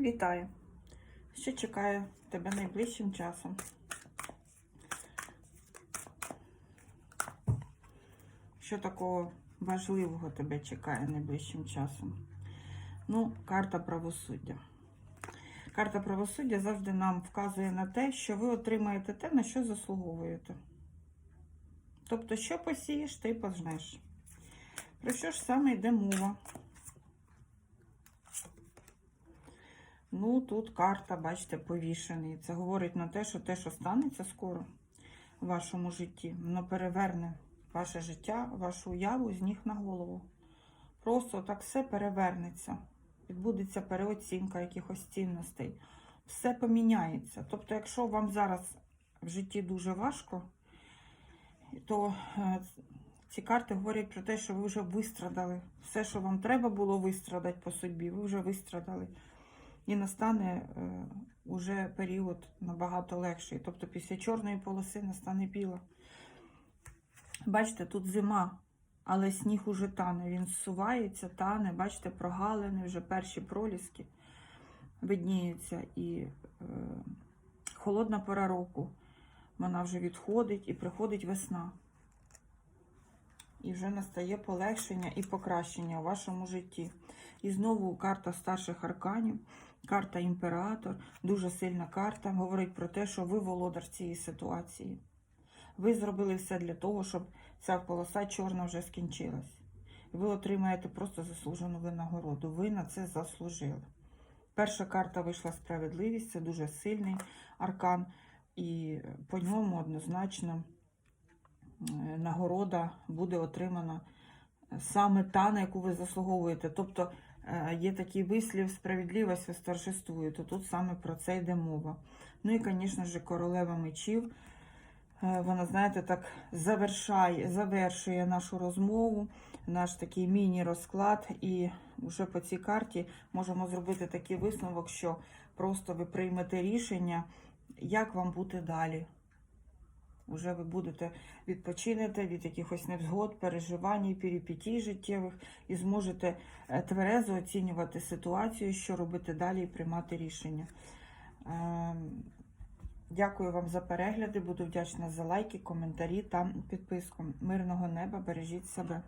Вітаю! Що чекає тебе найближчим часом? Що такого важливого тебе чекає найближчим часом? Ну, карта правосуддя. Карта правосуддя завжди нам вказує на те, що ви отримаєте те, на що заслуговуєте. Тобто, що посієш, ти пожнеш. Про що ж саме йде мова? Ну, тут карта, бачите, повішений. Це говорить на те, що те, що станеться скоро в вашому житті, воно переверне ваше життя, вашу уяву з ніг на голову. Просто так все перевернеться. Відбудеться переоцінка якихось цінностей. Все поміняється. Тобто, якщо вам зараз в житті дуже важко, то е, ці карти говорять про те, що ви вже вистрадали. Все, що вам треба було вистрадати по собі, ви вже вистрадали. І настане е, уже період набагато легший. Тобто після чорної полоси настане біла. Бачите, тут зима, але сніг уже тане. Він зсувається, тане, бачите, прогалини, вже перші проліски видніються. І е, холодна пора року. Вона вже відходить і приходить весна. І вже настає полегшення і покращення у вашому житті. І знову карта старших арканів, карта імператор, дуже сильна карта. Говорить про те, що ви володар цієї ситуації. Ви зробили все для того, щоб ця полоса чорна вже скінчилась. Ви отримаєте просто заслужену винагороду. Ви на це заслужили. Перша карта вийшла справедливість, це дуже сильний аркан, і по ньому однозначно е, нагорода буде отримана саме та, на яку ви заслуговуєте. Тобто є такий вислів, справедливість восторжествує, то тут саме про це йде мова. Ну і, звісно ж, королева мечів. Е, Вона, знаєте, так завершає, завершує нашу розмову, наш такий міні-розклад. І вже по цій карті можемо зробити такий висновок, що просто ви приймете рішення, як вам бути далі. Уже ви будете відпочинете від якихось невзгод, переживань, перипетій життєвих і зможете е, тверезо оцінювати ситуацію, що робити далі і приймати рішення. Ем, Дякую вам за перегляди. Буду вдячна за лайки, коментарі та підписку. Мирного неба, бережіть себе.